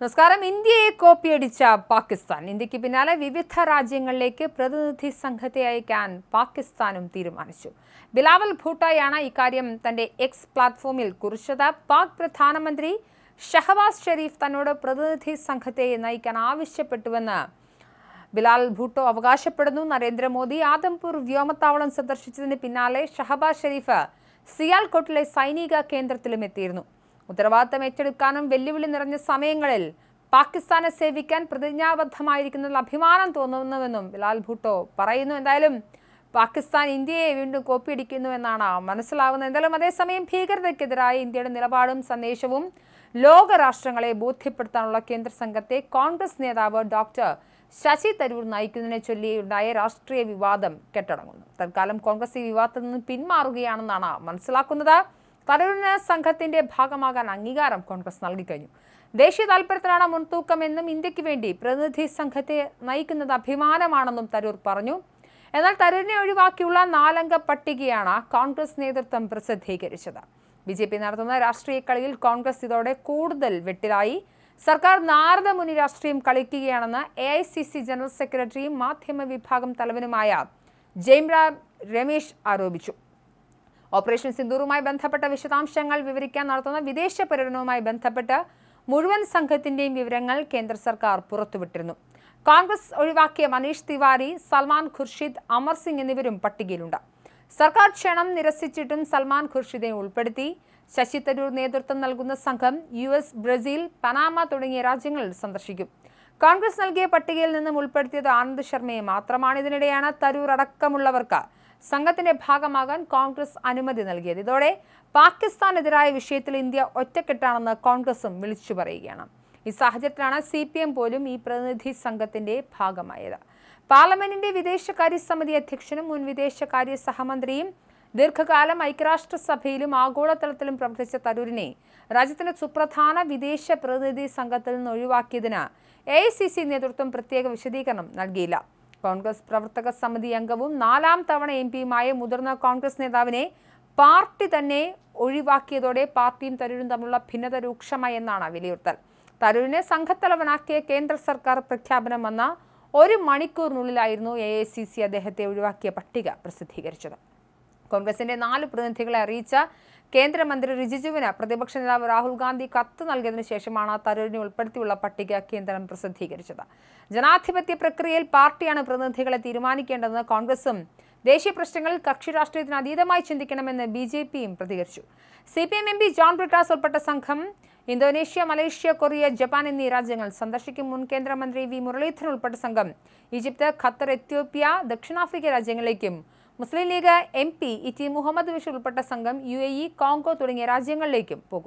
നമസ്കാരം. ഇന്ത്യയെ കോപ്പിയടിച്ച പാകിസ്ഥാൻ. ഇന്ത്യയ്ക്ക് പിന്നാലെ വിവിധ രാജ്യങ്ങളിലേക്ക് പ്രതിനിധി സംഘത്തെ അയക്കാൻ പാകിസ്ഥാനും തീരുമാനിച്ചു. ബിലാവൽ ഭൂട്ടായാണ് ഇക്കാര്യം തന്റെ എക്സ് പ്ലാറ്റ്ഫോമിൽ കുറിച്ചത്. പാക് പ്രധാനമന്ത്രി ഷഹബാസ് ഷെരീഫ് തന്നോട് പ്രതിനിധി സംഘത്തെ നയിക്കാൻ ആവശ്യപ്പെട്ടുവെന്ന് ബിലാൽ ഭൂട്ടോ അവകാശപ്പെടുന്നു. നരേന്ദ്രമോദി ആദംപൂർ വ്യോമത്താവളം സന്ദർശിച്ചതിന് പിന്നാലെ ഷഹബാസ് ഷെരീഫ് സിയാൽകോട്ടിലെ സൈനിക കേന്ദ്രത്തിലും എത്തിയിരുന്നു. ഉത്തരവാദിത്തം ഏറ്റെടുക്കാനും വെല്ലുവിളി നിറഞ്ഞ സമയങ്ങളിൽ പാകിസ്ഥാനെ സേവിക്കാൻ പ്രതിജ്ഞാബദ്ധമായിരിക്കുന്നതിൽ അഭിമാനം തോന്നുന്നുവെന്നും ബിലാൽ ഭൂട്ടോ പറയുന്നു. എന്തായാലും പാകിസ്ഥാൻ ഇന്ത്യയെ വീണ്ടും കോപ്പിയടിക്കുന്നു എന്നാണ് മനസ്സിലാകുന്നത് എന്തായാലും അതേസമയം ഭീകരതയ്ക്കെതിരായ ഇന്ത്യയുടെ നിലപാടും സന്ദേശവും ലോകരാഷ്ട്രങ്ങളെ ബോധ്യപ്പെടുത്താനുള്ള കേന്ദ്ര സംഘത്തെ കോൺഗ്രസ് നേതാവ് ഡോക്ടർ ശശി തരൂർ നയിക്കുന്നതിനെ ചൊല്ലി ഉണ്ടായ രാഷ്ട്രീയ വിവാദം കെട്ടടങ്ങുന്നു. തൽക്കാലം കോൺഗ്രസ് ഈ വിവാദത്തിൽ നിന്ന് പിന്മാറുകയാണെന്നാണ് മനസ്സിലാക്കുന്നത്. തരൂരിന് സംഘത്തിന്റെ ഭാഗമാകാൻ അംഗീകാരം കോൺഗ്രസ് നൽകിക്കഴിഞ്ഞു. ദേശീയ താൽപര്യത്തിനാണ് മുൻതൂക്കമെന്നും ഇന്ത്യയ്ക്ക് വേണ്ടി പ്രതിനിധി സംഘത്തെ നയിക്കുന്നത് അഭിമാനമാണെന്നും തരൂർ പറഞ്ഞു. എന്നാൽ തരൂരിനെ ഒഴിവാക്കിയുള്ള നാലംഗ പട്ടികയാണ് കോൺഗ്രസ് നേതൃത്വം പ്രസിദ്ധീകരിച്ചത്. ബി ജെ പി നടത്തുന്ന രാഷ്ട്രീയ കളിയിൽ കോൺഗ്രസ് ഇതോടെ കൂടുതൽ വെട്ടിലായി. സർക്കാർ നാരദ മുനി രാഷ്ട്രീയം കളിക്കുകയാണെന്ന് A I C C general സെക്രട്ടറിയും മാധ്യമ വിഭാഗം തലവനുമായ ജെയിംറാം രമേശ് ആരോപിച്ചു. ഓപ്പറേഷൻ സിന്ദൂറുമായി ബന്ധപ്പെട്ട വിശദാംശങ്ങൾ വിവരിക്കാൻ നടത്തുന്ന വിദേശ പര്യടനവുമായി ബന്ധപ്പെട്ട് മുഴുവൻ സംഘത്തിന്റെയും വിവരങ്ങൾ കേന്ദ്ര സർക്കാർ പുറത്തുവിട്ടിരുന്നു. കോൺഗ്രസ് ഒഴിവാക്കിയ മനീഷ് തിവാരി സൽമാൻ ഖുർഷിദ് അമർ സിംഗ് എന്നിവരും പട്ടികയിലുണ്ട്. സർക്കാർ ക്ഷണം നിരസിച്ചിട്ടും സൽമാൻ ഖുർഷിദിനെ ഉൾപ്പെടുത്തി ശശി തരൂർ നേതൃത്വം നൽകുന്ന സംഘം യു എസ് ബ്രസീൽ പനാമ തുടങ്ങിയ രാജ്യങ്ങളിൽ സന്ദർശിക്കും. കോൺഗ്രസ് നൽകിയ പട്ടികയിൽ നിന്നും ഉൾപ്പെടുത്തിയത് ആനന്ദ് ശർമ്മയെ മാത്രമാണ്. ഇതിനിടെയാണ് തരൂർ അടക്കമുള്ളവർക്ക് സംഘത്തിന്റെ ഭാഗമാകാൻ കോൺഗ്രസ് അനുമതി നൽകിയത്. ഇതോടെ പാകിസ്ഥാനെതിരായ വിഷയത്തിൽ ഇന്ത്യ ഒറ്റക്കെട്ടാണെന്ന് കോൺഗ്രസും വിളിച്ചു പറയുകയാണ്. ഈ സാഹചര്യത്തിലാണ് സി പി എം പോലും ഈ പ്രതിനിധി സംഘത്തിന്റെ ഭാഗമായത്. പാർലമെന്റിന്റെ വിദേശകാര്യ സമിതി അധ്യക്ഷനും മുൻ വിദേശകാര്യ സഹമന്ത്രിയും ദീർഘകാലം ഐക്യരാഷ്ട്രസഭയിലും ആഗോളതലത്തിലും പ്രവർത്തിച്ച തരൂരിനെ രാജ്യത്തിന്റെ സുപ്രധാന വിദേശ പ്രതിനിധി സംഘത്തിൽ നിന്ന് ഒഴിവാക്കിയതിന് എ നേതൃത്വം പ്രത്യേക വിശദീകരണം നൽകിയില്ല. കോൺഗ്രസ് പ്രവർത്തക സമിതി അംഗവും നാലാം തവണ എം പിയുമായ മുതിർന്ന കോൺഗ്രസ് നേതാവിനെ പാർട്ടി തന്നെ ഒഴിവാക്കിയതോടെ പാർട്ടിയും തരൂരും തമ്മിലുള്ള ഭിന്നത രൂക്ഷമായി എന്നാണ് വിലയിരുത്തൽ. തരൂരിനെ സംഘത്തലവനാക്കിയ കേന്ദ്ര സർക്കാർ പ്രഖ്യാപനം വന്ന ഒരു മണിക്കൂറിനുള്ളിലായിരുന്നു എ ഐ സി സി അദ്ദേഹത്തെ ഒഴിവാക്കിയ പട്ടിക പ്രസിദ്ധീകരിച്ചത്. കോൺഗ്രസിന്റെ നാല് പ്രതിനിധികളെ അറിയിച്ച കേന്ദ്രമന്ത്രി റിജിജുവിന് പ്രതിപക്ഷ നേതാവ് രാഹുൽ ഗാന്ധി കത്ത് നൽകിയതിനു ശേഷമാണ് തരൂരിനെ ഉൾപ്പെടുത്തിയുള്ള പട്ടിക കേന്ദ്രം പ്രസിദ്ധീകരിച്ചത്. ജനാധിപത്യ പ്രക്രിയയിൽ പാർട്ടിയാണ് പ്രതിനിധികളെ തീരുമാനിക്കേണ്ടതെന്ന് കോൺഗ്രസും ദേശീയ പ്രശ്നങ്ങളിൽ കക്ഷി രാഷ്ട്രീയത്തിന് അതീതമായി ചിന്തിക്കണമെന്ന് ബി ജെ പിയും പ്രതികരിച്ചു. C P M M P John Brittas ഉൾപ്പെട്ട സംഘം ഇന്തോനേഷ്യ മലേഷ്യ കൊറിയ ജപ്പാൻ എന്നീ രാജ്യങ്ങൾ സന്ദർശിക്കും മുൻ കേന്ദ്രമന്ത്രി വി മുരളീധരൻ ഉൾപ്പെട്ട സംഘം ഈജിപ്ത് ഖത്തർ എത്യോപ്യ ദക്ഷിണാഫ്രിക്ക രാജ്യങ്ങളിലേക്കും Muslim League M P E T Muhammad Basheer ഉൾപ്പെട്ട സംഘം യു എ ഇ കോങ്കോ തുടങ്ങിയ രാജ്യങ്ങളിലേക്കും പോകും.